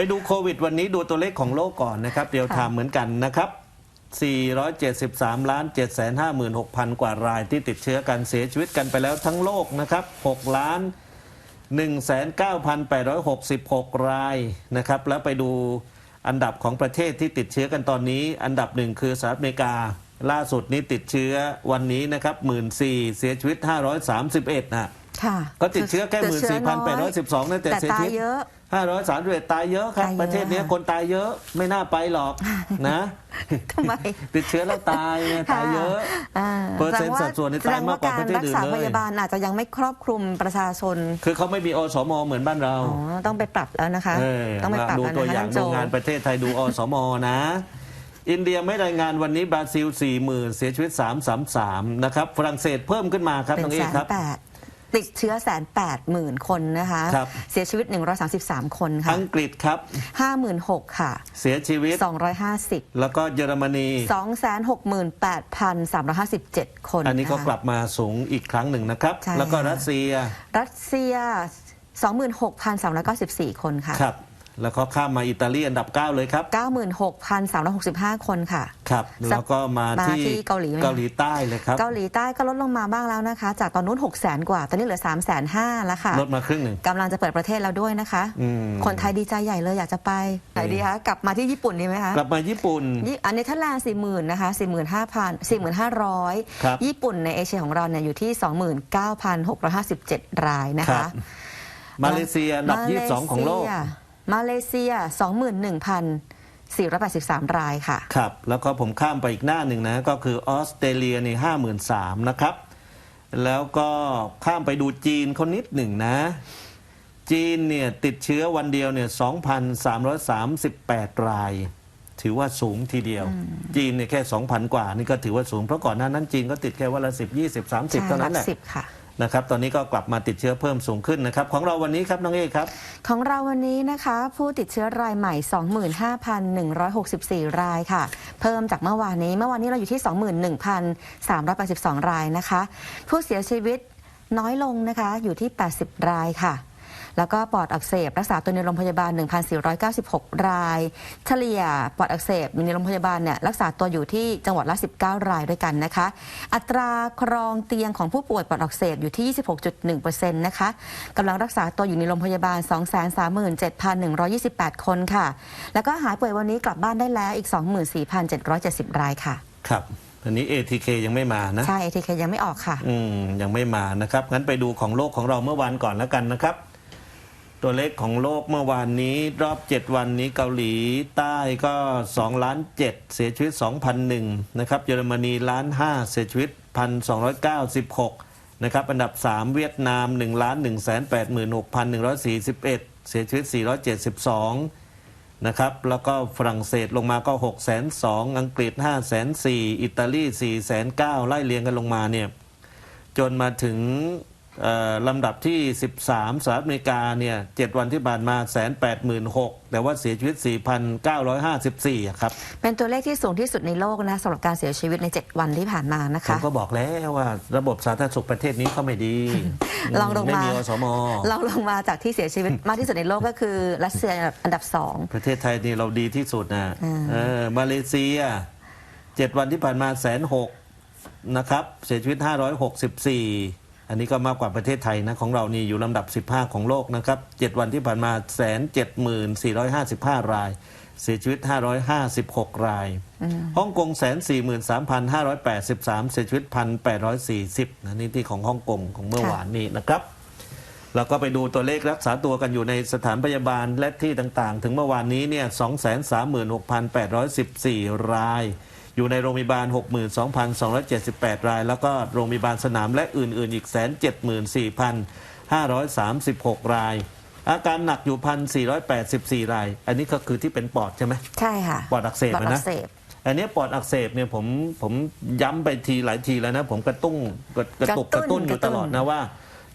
ไปดูโควิดวันนี้ดูตัวเลขของโลกก่อนนะครับเดียวทามเหมือนกันนะครับ 473ล้าน756,000 กว่ารายที่ติดเชื้อกันเสียชีวิตกันไปแล้วทั้งโลกนะครับ6ล้าน19,866 รายนะครับแล้วไปดูอันดับของประเทศที่ติดเชื้อกันตอนนี้ อันดับหนึ่งคือสหรัฐอเมริกา ล่าสุดนี้ติดเชื้อวันนี้นะครับ 14,000เสียชีวิต 531นะ ค่ะก็ติดเชื้อแค่ติดเชื้อน้อย14,812นะแต่แต่เสียตาชียวิตเยอะ531ตายเยอะครับตายเยอะประเทศเนี้ยคนตายเยอะไม่น่าไปหรอกนะทำไมติดเชื้อแล้วตายไงตายเยอะอ่าเปอร์เซ็นต์สัดส่วนนี่ตายมากกว่าประเทศอื่นแสดงว่าการรักษาเลยพยาบาลอาจจะยังไม่ครอบคลุมประชาชน คือเขาไม่มีอสมเหมือนบ้านเราอ๋อต้องไปปรับแล้วนะคะเออต้องไปปรับดูแล้วตัวนะคะอย่างท่านโจดูงานประเทศไทยดูอสมนะอินเดียไม่รายงานวันนี้บราซิล40,000 เสียชีวิต 333 นะครับ ฝรั่งเศสเพิ่มขึ้นมาครับเป็น้นองเอแสกนครับแปด ติดเชื้อแสนแปดหมื่นคนนะคะ ครับ เสียชีวิต 133 คนค่ะอังกฤษครับ 56,000ค่ะ เสียชีวิต 250 แล้วก็เยอรมนี 268,357 คน อันนี้ก็ะคะกลับมาสูงอีกครั้งหนึ่งนะครับ ใช่แล้วก็ค่ะ รัสเซียรัสเซีย 26,394 คนค่ะ ครับ แล้วก็ข้ามมาอิตาลีอันดับ 9 เลยครับ 96,365 คนค่ะ ครับ แล้วก็มามาที่ที่เกาหลีไหมเกาหลีใต้เลยครับ เกาหลีใต้ก็ลดลงมาบ้างแล้วนะคะ จากตอนนู้น 6 0 0 0 0กว่า ตอนนี้เหลือ 3 5 0 0 0แล้วค่ะ ลดมาครึ่งหนึ่งกำลังจะเปิดประเทศแล้วด้วยนะคะอืมคนไทยดีใจใหญ่เลยอยากจะไปไหนดีคะ กลับมาที่ญี่ปุ่นดีไหมคะ กลับมาญี่ปุ่นยี่อันนี้เทแลนด์สี่หมื่นนะคะสี่หมื่นห้าพันสี่หมื่นห้าร้อยครับญี่ปุ่นในเอเชียของเราเนี่ยอยู่ที่สองหมื่นเก้าพันหกร้อยห้าสิบเจ็ดรายนะครัคะบมาเลเซียอันดับ22ของโลก มาเลเซียสองหมื่นหนึ่งพันสี่ร้อยแปดสิบสามรายค่ะ ครับ แล้วก็ผมข้ามไปอีกหน้าหนึ่งนะ ก็คือออสเตรเลียนี่ห้าหมื่นสามนะครับ แล้วก็ข้ามไปดูจีนคนนิดหนึ่งนะ จีนเนี่ยติดเชื้อวันเดียวเนี่ยสองพันสามร้อยสามสิบแปดราย ถือว่าสูงทีเดียว จีนเนี่ยแค่สองพันกว่า นี่ก็ถือว่าสูง เพราะก่อนหน้านั้นจีนก็ติดแค่วันละสิบยี่สิบสามสิบใช่เท่านั้นแหละสิบค่ะ นะครับ ตอนนี้ก็กลับมาติดเชื้อเพิ่มสูงขึ้นนะครับ ของเราวันนี้ครับน้องเอกครับ ของเราวันนี้นะคะ ผู้ติดเชื้อรายใหม่ 25,164 รายค่ะ เพิ่มจากเมื่อวานนี้ เมื่อวานนี้เราอยู่ที่ 21,382 รายนะคะ ผู้เสียชีวิตน้อยลงนะคะอยู่ที่ 80 รายค่ะ แล้วก็ปอดอักเสบรักษาตัวในโรงพยาบาล 1,496 ราย เฉลี่ยปอดอักเสบอยู่ในโรงพยาบาลเนี่ยรักษาตัวอยู่ที่จังหวัดละ 19 รายด้วยกันนะคะ อัตราครองเตียงของผู้ป่วยปอดอักเสบอยู่ที่ 26.1%นะคะกำลังรักษาตัวอยู่ในโรงพยาบาล 237,128 คนค่ะ แล้วก็หายป่วยวันนี้กลับบ้านได้แล้วอีก 24,770 รายค่ะ ครับอันนี้ ATK ยังไม่มานะ ใช่ ATK ยังไม่ออกค่ะ อืมยังไม่มานะครับ งั้นไปดูของโลกของเราเมื่อวานก่อนแล้วกันนะครับ ตัวเลขของโลกเมื่อวานนี้ รอบ 7 วันนี้เกาหลีใต้ก็2ล้าน7เสียชีวิต 2,001นะครับเยอรมนีล้าน5เสียชีวิต 1,296นะครับอันดับ 3 เวียดนาม1ล้าน1 8 6 1 4 1 เสียชีวิต 472นะครับแล้วก็ฝรั่งเศสลงมาก็ 6 2 0 0อังกฤษ 5 4 0 0 0อิตาลี 4 9 0 0ไล่เรียงกันลงมาเนี่ยจนมาถึง ลำดับที่ 13 สหรัฐอเมริกาเนี่ยเจ็ดวันที่ผ่านมาแสนแปดหมื่นหกแต่ว่าเสียชีวิต 4,954อะครับ เป็นตัวเลขที่สูงที่สุดในโลกนะสำหรับการเสียชีวิตใน 7 วันที่ผ่านมานะผมคะก็บอกแล้วว่าระบบสาธารณสุขประเทศนี้เขาไม่ดีลองลงไม่มามีอสมเราลงมาจากที่เสียชีวิตมากที่สุดในโลกก็คือรัสเซียอันดับสองประเทศไทยนี่เราดีที่สุดนะอืมเออมาเลเซียเจ็ดวันที่ผ่านมาแสนหกนะครับเสียชีวิต 564 อันนี้ก็มากกว่าประเทศไทยนะของเรานี่อยู่ลำดับ 15 ของโลกนะครับเจ็ดวันที่ผ่านมาแสนเจ็ดหมื่นสี่ร้อยห้าสิบห้าราย เสียชีวิต 556 รายฮ่องกงแสนสี่หมื่นสามพันห้าร้อยแปดสิบสามเสียชีวิตพันแปดร้อยสี่สิบนะนี่ที่ของฮ่องกงของเมื่อวานนี้นะครับเราก็ไปดูตัวเลขรักษาตัวกันอยู่ในสถานพยาบาลและที่ต่างๆ ถึงเมื่อวานนี้เนี่ย236,814 ราย อยู่ในโรงพยาบาล 62,278 ราย แล้วก็โรงพยาบาลสนามและอื่น ๆ อีก 174,536 ราย อาการหนักอยู่ 1,484 ราย อันนี้ก็คือที่เป็นปอดใช่ไหมใช่ค่ะ ปอดอักเสบปอดอะอันะกเสบ อันนี้ปอดอักเสบเนี่ยผมผมย้ำไปทีหลายทีแล้วนะ ผมกระตุ้งกระกระตุกกกระระตุ้ตุ้นนอยู่ตลอดนะว่า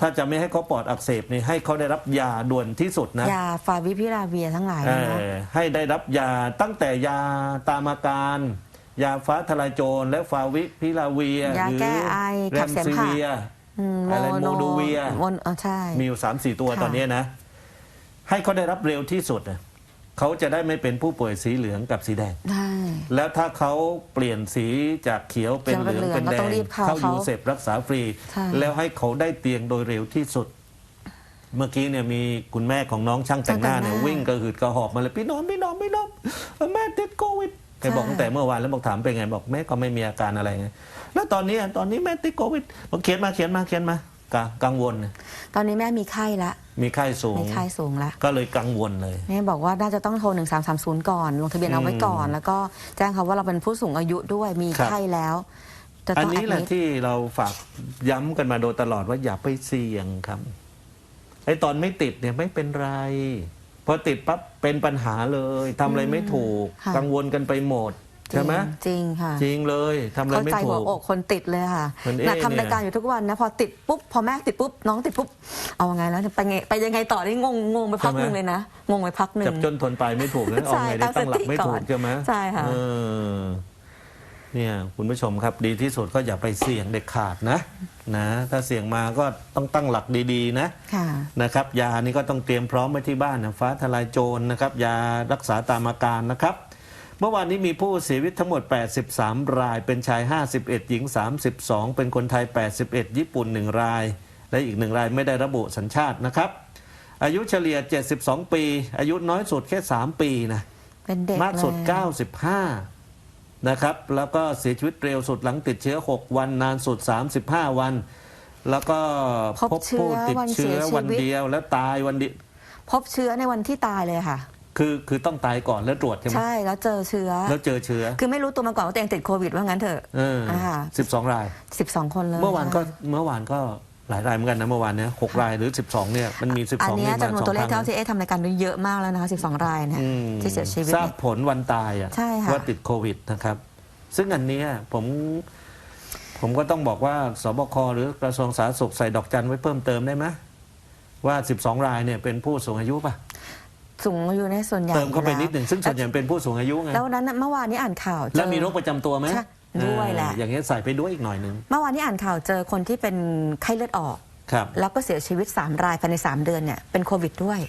ถ้าจะไม่ให้เขาปอดอักเสบเนี่ยให้เขาได้รับยาด่วนที่สุดนะ ยาฟาวิพิราเวียทั้งหลายเอนะ อให้ได้รับยาตั้งแต่ยาตามอาการ ยาฟ้าทลายโจรและฟาวิพิลาเวียยาหรือแก้ไอแรขับมเสมซิหะเวีย มอะไรโมโนเวีย โมโนเออใช่ มีอยู่สามสี่ตัวค่ะ ตอนนี้นะ ให้เขาได้รับเร็วที่สุดนะเขาจะได้ไม่เป็นผู้ป่วยสีเหลืองกับสีแดง ได้ แล้วถ้าเขาเปลี่ยนสีจากเขียวเป็นเขียวเหเป็นลืองเหลืองเป็นก็แดต้องงรีบเข้าเข้าเขายูเซฟรักษาฟรี ใช่ แล้วให้เขาได้เตียงโดยเร็วที่สุด เมื่อกี้เนี่ยมีคุณแม่ของน้องช่างแต่งหน้าเนี่ยวิ่งกระหืดกระหอบมาเลยพี่น้องพี่น้องพี่น้องแม่ติดโควิด แกบอกตั้งแต่เมื่อวานแล้วบอกถามเป็นไงบอกแม่ก็ไม่มีอาการอะไรไงแล้วตอนนี้อะตอนนี้แม่ติดโควิดบอกเขียนมาเขียนมาเขียนมากะกังวลเนี่ยตอนนี้แม่มีไข้ละ มีไข้สูง มีไข้สูงละ ก็เลยกังวลเลย แม่บอกว่าน่าจะต้องโทร 1330 ก่อน ลงทะเบียนเอาไว้ก่อน แล้วก็แจ้งเขาว่าเราเป็นผู้สูงอายุด้วย มีครับไข้แล้วจะอันต้องแอนี้ดแหละมิดที่เราฝากย้ำกันมาโดยตลอดว่าอย่าไปเสี่ยงครับ ไอ้ตอนไม่ติดเนี่ยไม่เป็นไร พอติดปั๊บเป็นปัญหาเลยทำอะไรไม่ถูก ค่ะ กังวลกันไปหมดใช่ไหมจริงๆค่ะ จริงเลยทำอะไรเข้าไม่ใจถูหัวก อกคนติดเลยค่ะเหมือนเอ๊ะน่ะเนี่ยทำรายการอยู่ทุกวันนะ พอติดปุ๊บ พอแม่ติดปุ๊บ น้องติดปุ๊บ เอาไงแล้วไปไงไปยังไงต่อนี่งงงงไปพักหนึ่งเลยนะ งงไปพักหนึ่ง จับจนทนไปไม่ถูกนะเอาใช่ไงได้ตั้งหลักไม่ถูตั้กงสติก่อนใช่ไหมใช่ค่ะ เออ เนี่ยคุณผู้ชมครับดีที่สุดก็อย่าไปเสี่ยงเด็ดขาดนะนะถ้าเสี่ยงมาก็ต้องตั้งหลักดีๆนะค่ะนะครับ ยานี่ก็ต้องเตรียมพร้อมไว้ที่บ้านนะฟ้าทลายโจรนะครับ ยารักษาตามอาการนะครับ เมื่อวานนี้มีผู้เสียชีวิตทั้งหมด 83 ราย เป็นชาย 51 หญิง 32 เป็นคนไทย 81 ญี่ปุ่น 1 ราย และอีกหนึ่งรายไม่ได้ระบุสัญชาตินะครับ อายุเฉลี่ย 72 ปี อายุน้อยสุดแค่ 3 ปีนะเป็นเด็กมากสุดเลย95 นะครับ แล้วก็เสียชีวิตเร็วสุดหลังติดเชื้อ 6 วันนานสุด 35 วัน แล้วก็พบเชื้อผู้ติดวันเสีเชื้ยอชีวันวิตเดียวแล้วตายวันเดียวพบเชื้อในวันที่ตายเลยค่ะ คือคือต้องตายก่อนแล้วตรวจใช่ไหมใช่แล้วเจอเชื้อ แล้วเจอเชื้อ คือไม่รู้ตัวมาก่อนว่าตัวเองติดโควิดว่างั้นเถอะเออค่ะสิบสองรายสิบสองคนเลย เมื่อวานก็เมื่อวานก็ หลายรายเหมือนกันนะเมื่อวานเนี้ยหกรายหรือสิบสองเนี่ยมันมีสิบอัสนองเนี้ยนี่มาจำนวนสองตัวเลคขรั้งเท่าที่เอ๊ะทำรายการดูเยอะมากแล้วนะคะ 12 รายเนี่ยอืมที่เสียชีวิตทราบเนี่ยผลวันตายอะใช่ค่ะว่าติดโควิดนะครับ ซึ่งอันเนี้ยผมผมก็ต้องบอกว่าสบคหรือกระทรวงสาธารณสุขใส่ดอกจันไว้เพิ่มเติมได้ไหมว่า 12 รายเนี่ยเป็นผู้สูงอายุป่ะสูงอายุในส่วนใหญ่เติมเข้าไปอยู่นิดหนึ่งซึ่งส่วนใหญ่เป็นผู้สูงอายุไงแล้ววันนั้นน่ะเมื่อวานนี้อ่านข่าวเจอแล้วมีโรคประจำตัวไหมใช่ ด้วยแหละอ่าอย่างเงี้ยใส่ไปด้วยอีกหน่อยหนึ่งเมื่อวานนี้อ่านข่าวเจอคนที่เป็นไข้เลือดออก ครับ แล้วก็เสียชีวิต 3 รายภายใน 3 เดือนเนี่ยเป็นโควิดด้วย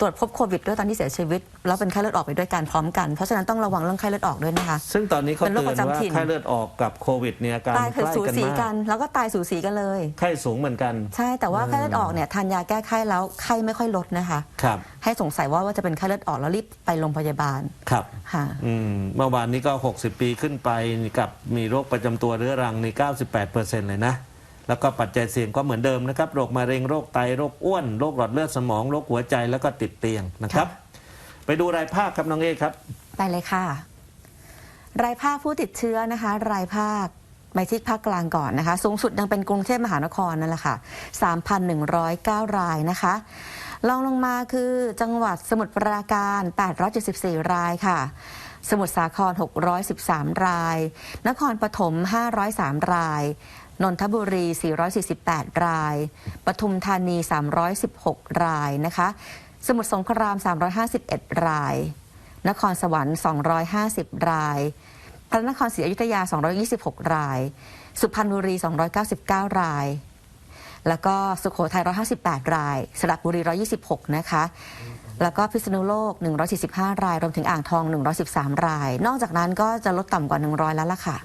ตรวจพบโควิดด้วยตอนที่เสียชีวิต แล้วเป็นไข้เลือดออกไปด้วยกันพร้อมกัน เพราะฉะนั้นต้องระวังเรื่องไข้เลือดออกด้วยนะคะ ซึ่งตอนนี้เขาเป็นโรเตืคอนประจำว่าถิ่น ไข้เลือดออกกับโควิดเนี่ยอาการตายใกคือล้สูกันสีมากักนแล้วก็ตายสูสีกันเลย ไข้สูงเหมือนกันใช่แต่ว่าไข้เลือดออกเนี่ยทานยาแก้ไข้แล้วไข้ไม่ค่อยลดนะคะ ครับ ให้สงสัยว่าว่าจะเป็นไข้เลือดออกแล้วรีบไปโรงพยาบาลครับ ค่ะ อืมเมื่อวานนี้ก็ 60 ปีขึ้นไปกับมีโรคประจำตัวเรื้อรังใน 98%เลยนะ แล้วก็ปัจจัยเสี่ยงก็เหมือนเดิมนะครับโรคมะเร็งโรคไตโรคอ้วนโรคหลอดเลือดสมองโรคหัวใจแล้วก็ติดเตียงนะครับ ไปดูรายภาคครับน้องเอครับ ไปเลยค่ะ รายภาคผู้ติดเชื้อนะคะ รายภาคไปที่ภาคกลางก่อนนะคะ สูงสุดยังเป็นกรุงเทพมหานครนั่นแหละค่ะ 3,109 รายนะคะรองลงมาคือจังหวัดสมุทรปราการ 874 รายค่ะ สมุทรสาคร 613 ราย นครปฐม 503 ราย นนทบุรี 448 ราย ปทุมธานี 316 รายนะคะ สมุทรสงคราม 351 ราย นครสวรรค์ 250 ราย พระนครศรีอยุธยา 226 ราย สุพรรณบุรี 299 ราย แล้วก็สุโขทัย 158 ราย สระบุรี 126 นะคะแล้วก็พิษณุโลก 145 ราย รวมถึงอ่างทอง 113 ราย นอกจากนั้นก็จะลดต่ำกว่า 100 แล้วล่ะค่ะ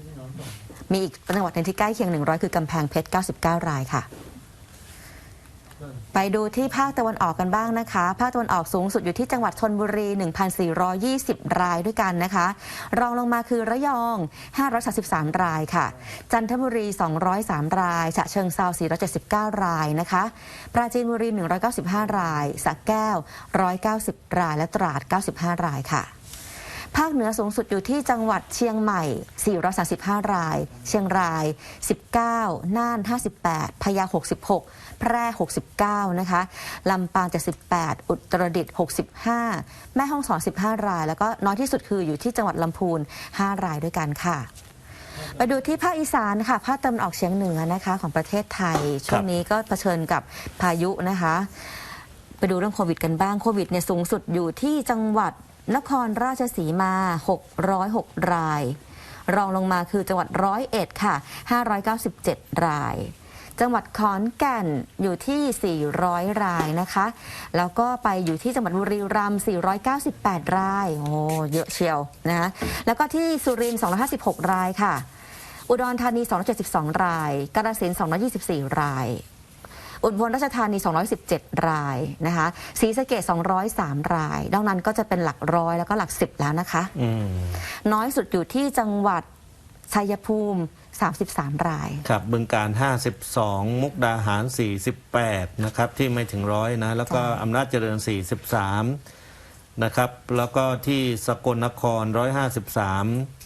มีอีกจังหวัดหนึงที่ใกล้เคียง 100 คือกำแพงเพชร 99 รายค่ะ ไปดูที่ภาคตะวันออกกันบ้างนะคะ ภาคตะวันออกสูงสุดอยู่ที่จังหวัดชนบุรี 1,420 รายด้วยกันนะคะ รองลงมาคือระยอง 533 รายค่ะ จันทบุรี 203 รายฉะเชิงเซา479 รายนะคะ ปราจีนบุรี 195 รายสระแก้ว 190 ราย และตราด 95 รายค่ะ ภาคเหนือสูงสุดอยู่ที่จังหวัดเชียงใหม่ 435 ราย เชียงราย 19 น่าน 58 พะเยา 66 แพร่ 69 นะคะ ลำปาง 78 อุตรดิตถ์65 แม่ฮ่องสอน 15 ราย แล้วก็น้อยที่สุดคืออยู่ที่จังหวัดลำพูน 5 รายด้วยกันค่ะไปดูที่ภาคอีสานค่ะ ภาคตะวันออกเฉียงเหนือนะคะของประเทศไทย ช่วงนี้ก็เผชิญกับพายุนะคะ ไปดูเรื่องโควิดกันบ้าง โควิดเนี่ยสูงสุดอยู่ที่จังหวัด นครราชสีมา 606 ราย รองลงมาคือจังหวัดร้อยเอ็ดค่ะ 597 ราย จังหวัดขอนแก่นอยู่ที่ 400 รายนะคะ แล้วก็ไปอยู่ที่จังหวัดบุรีรัมย์498 ราย โอ้เยอะเชียวนะแล้วก็ที่สุรินทร์256 รายค่ะ อุดรธานี 272 ราย กาฬสินธุ์224 ราย อุบลราชธานี 217 รายนะคะศรีสะเกด203 รายดังนั้นก็จะเป็นหลักร้อยแล้วก็หลักสิบแล้วนะคะอืมน้อยสุดอยู่ที่จังหวัดชัยภูมิ 33 ราย ครับ บึงการ 52 มุกดาหาร 48 นะครับ ที่ไม่ถึงร้อยนะ แล้วก็ใช่อำนาจเจริญ 43 นะครับ แล้วก็ที่สกลนคร 153ค่ะ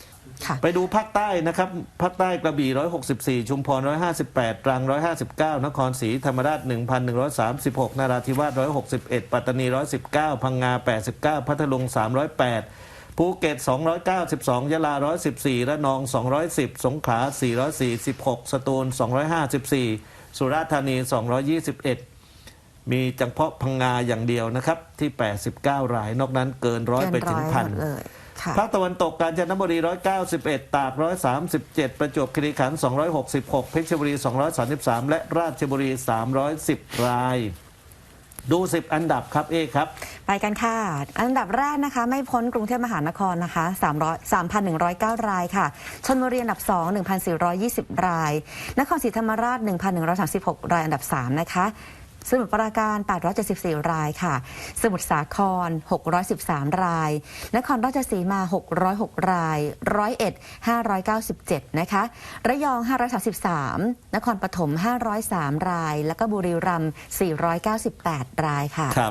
ไปดูภาคใต้นะครับภาคใต้กระบี่ 164 ชุมพร 158 ตรัง 159 นครศรีธรรมราช 1,136นาราธิวาส 161 ปัตตานี 119 พังงา 89 พัทลุง 308 ภูเก็ต 292 ยะลา 114 ระนอง 210 สงขลา 446 สตูล 254 สุราษฎร์ธานี 221มีจังเพาะพังงาอย่างเดียวนะครับ ที่ 89 ราย นอกนั้นเกินร้อยไปถึงเกิพันหมดเลยค่ะ ภาคตะวันตกกาญจนบุรี 191 ตาก 137 ประจวบคีรีขันธ์266 เพชรบุรี 233 และราชบุรี 310 รายดู 10 อันดับครับเอครับ ไปกันค่ะ อันดับแรกนะคะ ไม่พ้นกรุงเทพมหานครนะคะ300 3,109 รายค่ะชนบุรีอันดับ 2 1,420 ราย นครศรีธรรมราช 1,136 รายอันดับ 3 นะคะ สมุทรปราการ 874 รายค่ะ สมุทรสาคร 613 ราย นครราชสีมา 606 ราย ร้อยเอ็ด 597 นะคะ ระยอง 533 นครปฐม 503 ราย แล้วก็บุรีรัมย์498 รายค่ะ ครับ